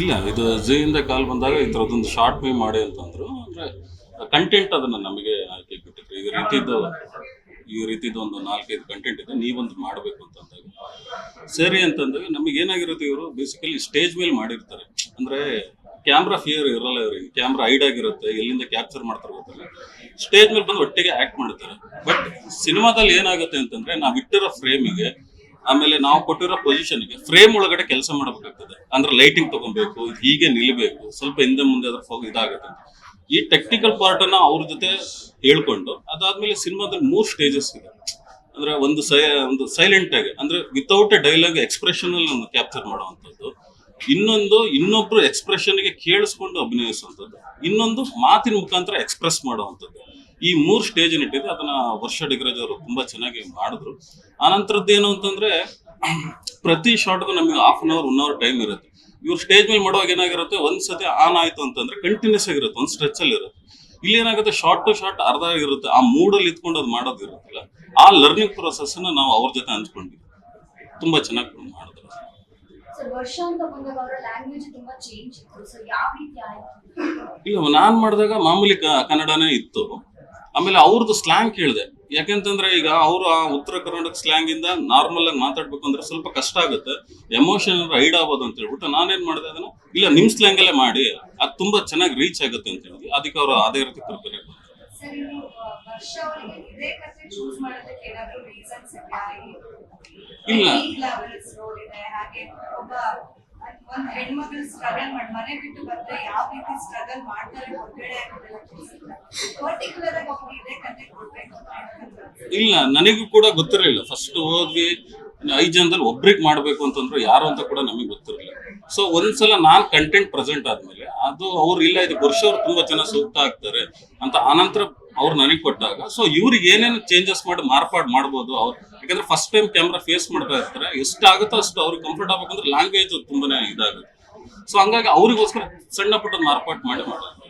ಇಲ್ಲ, ಇದು ಝೀಯಿಂದ ಕಾಲ್ ಬಂದಾಗ ಈ ಥರದ್ದೊಂದು ಶಾರ್ಟ್ ಮೂವಿ ಮಾಡಿ ಅಂತಂದ್ರು ಅಂದ್ರೆ. ಕಂಟೆಂಟ್ ಅದನ್ನ ನಮಗೆ ಆಯ್ಕೆ ಬಿಟ್ಟಿದ್ರು ಈ ರೀತಿದ್ದು ಈ ರೀತಿದ್ದು ಒಂದು ನಾಲ್ಕೈದು ಕಂಟೆಂಟ್ ಇದೆ, ನೀವೊಂದು ಮಾಡಬೇಕು ಅಂತಂದಾಗ ಸರಿ ಅಂತಂದಾಗ ನಮಗೆ ಏನಾಗಿರುತ್ತೆ ಇವರು? ಬೇಸಿಕಲಿ ಸ್ಟೇಜ್ ಮೇಲೆ ಮಾಡಿರ್ತಾರೆ. ಅಂದ್ರೆ ಕ್ಯಾಮ್ರಾ ಫಿಯರ್ ಇರಲ್ಲ ಇವರಿಗೆ. ಕ್ಯಾಮ್ರಾ ಐಡ್ ಆಗಿರುತ್ತೆ, ಎಲ್ಲಿಂದ ಕ್ಯಾಪ್ಚರ್ ಮಾಡ್ತಾರೆ ಗೊತ್ತಲ್ಲ. ಸ್ಟೇಜ್ ಮೇಲೆ ಬಂದು ಒಟ್ಟಿಗೆ ಆಕ್ಟ್ ಮಾಡ್ತಾರೆ. ಬಟ್ ಸಿನಿಮಾದಲ್ಲಿ ಏನಾಗುತ್ತೆ ಅಂತಂದ್ರೆ ನಾವು ಇಟ್ಟಿರೋ ಫ್ರೇಮಿಗೆ ಆಮೇಲೆ ನಾವು ಕೊಟ್ಟಿರೋ ಪೊಸಿಷನ್ಗೆ ಫ್ರೇಮ್ ಒಳಗಡೆ ಕೆಲಸ ಮಾಡಬೇಕಾಗ್ತದೆ. ಅಂದ್ರೆ ಲೈಟಿಂಗ್ ತಗೊಬೇಕು, ಹೀಗೆ ನಿಲ್ಬೇಕು, ಸ್ವಲ್ಪ ಹಿಂದೆ ಮುಂದೆ ಅದ್ರ ಇದಾಗುತ್ತೆ ಈ ಟೆಕ್ನಿಕಲ್ ಪಾರ್ಟ್ ಅನ್ನ ಅವ್ರ ಜೊತೆ ಹೇಳ್ಕೊಂಡು, ಅದಾದ್ಮೇಲೆ ಸಿನಿಮಾದಲ್ಲಿ ಮೂರ್ ಸ್ಟೇಜಸ್ ಇದೆ. ಅಂದ್ರೆ ಒಂದು ಸೈ, ಒಂದು ಸೈಲೆಂಟ್ ಆಗಿ, ಅಂದ್ರೆ ವಿತೌಟ್ ಎ ಡೈಲಾಗ್ ಎಕ್ಸ್ಪ್ರೆಷನ್ ಅಲ್ಲಿ ಕ್ಯಾಪ್ಚರ್ ಮಾಡುವಂಥದ್ದು. ಇನ್ನೊಂದು, ಇನ್ನೊಬ್ರು ಎಕ್ಸ್ಪ್ರೆಷನ್ಗೆ ಕೇಳಿಸ್ಕೊಂಡು ಅಭಿನಯಿಸುವಂಥದ್ದು. ಇನ್ನೊಂದು ಮಾತಿನ ಮುಖಾಂತರ ಎಕ್ಸ್ಪ್ರೆಸ್ ಮಾಡುವಂಥದ್ದು. ಈ ಮೂರು ಸ್ಟೇಜ್ ಇಟ್ಟಿದೆ ಅದನ್ನ ವರ್ಷ ಡಿಗ್ರಜ್ ಅವರು ತುಂಬಾ ಚೆನ್ನಾಗಿ ಮಾಡಿದ್ರು. ಆನಂತರದ್ದು ಏನು ಅಂತಂದ್ರೆ ಪ್ರತಿ ಶಾರ್ಟ್ಗೂ ನಮಗೆ half an hour one hour time ಇರುತ್ತೆ. ಇವ್ರು ಸ್ಟೇಜ್ ಮೇಲೆ ಮಾಡುವಾಗ ಏನಾಗಿರುತ್ತೆ ಒಂದ್ ಸತಿ ಆನ್ ಆಯ್ತು ಅಂತಂದ್ರೆ ಕಂಟಿನ್ಯೂಸ್ ಆಗಿರುತ್ತೆ ಒಂದ್ ಸ್ಟ್ರೆಚ್ ಅಲ್ಲಿ ಇರುತ್ತೆ. ಇಲ್ಲಿ ಏನಾಗುತ್ತೆ ಶಾರ್ಟ್ ಟು ಶಾರ್ಟ್ ಅರ್ಧ ಆಗಿರುತ್ತೆ. ಆ ಮೂಡಲ್ಲಿ ಇತ್ಕೊಂಡು ಅದು ಮಾಡೋದು ಇರುತ್ತಲ್ಲ ಆ ಲರ್ನಿಂಗ್ ಪ್ರೊಸೆಸ್ ಅನ್ನ ನಾವು ಅವ್ರ ಜೊತೆ ಹಂಚ್ಕೊಂಡಿದ್ವಿ ತುಂಬಾ ಚೆನ್ನಾಗಿ ಮಾಡಿದ್ರು ಇಲ್ಲ ನಾನ್ ಮಾಡಿದಾಗ ಮಾಮೂಲಿ ಕನ್ನಡನೇ ಇತ್ತು. ಆಮೇಲೆ ಅವ್ರದ್ದು ಸ್ಲ್ಯಾಂಗ್ ಕೇಳಿದೆ. ಯಾಕೆಂತಂದ್ರೆ ಈಗ ಅವರು ಆ ಉತ್ತರ ಕರ್ನಾಟಕ ಸ್ಲ್ಯಾಂಗ್ ಇಂದ ನಾರ್ಮಲ್ ಆಗಿ ಮಾತಾಡ್ಬೇಕು ಅಂದ್ರೆ ಸ್ವಲ್ಪ ಕಷ್ಟ ಆಗುತ್ತೆ. ಎಮೋಷನ್ ರೈಡ್ ಆಗೋದು ಅಂತ ಹೇಳ್ಬಿಟ್ಟು ನಾನೇನ್ ಮಾಡಿದೆ ಅದನ್ನ ಇಲ್ಲ ನಿಮ್ ಸ್ಲ್ಯಾಂಗ್ ಅಲ್ಲೇ ಮಾಡಿ ಅದು ತುಂಬಾ ಚೆನ್ನಾಗಿ ರೀಚ್ ಆಗುತ್ತೆ ಅಂತ ಹೇಳಿ ಅದಕ್ಕೆ ಅವರು ಅದೇ ರೀತಿ ಪ್ರಿಪೇರ್ ಇಲ್ಲ. ಒಂದ್ ಹೆಣ್ಮಗಳು ಸ್ಟ್ರಗಲ್ ಮಾಡಿ, ಮನೆ ಬಿಟ್ಟು ಬಂದ್ರೆ ಯಾವ ರೀತಿ ಸ್ಟ್ರಗಲ್ ಮಾಡ್ತಾರೆ ಹೊರಗಡೆ ಪರ್ಟಿಕ್ಯುಲರ್ ಆಗಿ ಅವ್ರಿಗೆ ಇದೇ ಕತೆ ಕೊಡ್ಬೇಕು ಇಲ್ಲ, ನನಗೂ ಕೂಡ ಗೊತ್ತಿರಲಿಲ್ಲ. ಫಸ್ಟ್ ಹೋದ್ವಿ ಐದು ಜನದಲ್ಲಿ ಒಬ್ರಿಗೆ ಮಾಡ್ಬೇಕು ಅಂತಂದ್ರೆ ಯಾರು ಅಂತ ಕೂಡ ನಮಗೆ ಗೊತ್ತಿರಲಿಲ್ಲ. ಸೊ ಒಂದ್ಸಲ ನಾನ್ ಕಂಟೆಂಟ್ ಪ್ರೆಸೆಂಟ್ ಆದ್ಮೇಲೆ ಅದು ಅವ್ರು ಇಲ್ಲ, ಇದು ವರ್ಷ ಅವ್ರು ತುಂಬಾ ಚೆನ್ನಾಗಿ ಸೂಕ್ತ ಆಗ್ತಾರೆ ಅಂತ ಆನಂತರ ಅವ್ರು ನನಗೆ ಕೊಟ್ಟಾಗ. ಸೊ ಇವ್ರಿಗೆ ಏನೇನು ಚೇಂಜಸ್ ಮಾಡಿ ಮಾರ್ಪಾಡು ಮಾಡ್ಬೋದು ಅವ್ರು. ಯಾಕಂದ್ರೆ ಫಸ್ಟ್ ಟೈಮ್ ಕ್ಯಾಮ್ರಾ ಫೇಸ್ ಮಾಡ್ತಾ ಇರ್ತಾರೆ. ಎಷ್ಟಾಗುತ್ತೋ ಅಷ್ಟು ಅವ್ರಿಗೆ ಕಂಫರ್ಟ್ ಆಗ್ಬೇಕಂದ್ರೆ ಲ್ಯಾಂಗ್ವೇಜ್ ತುಂಬಾನೇ ಇದಾಗುತ್ತೆ. ಸೊ ಹಂಗಾಗಿ ಅವ್ರಿಗೋಸ್ಕರ ಸಣ್ಣ ಪುಟ್ಟ ಮಾರ್ಪಾಟ್ ಮಾಡಿ ಮಾಡೋದು.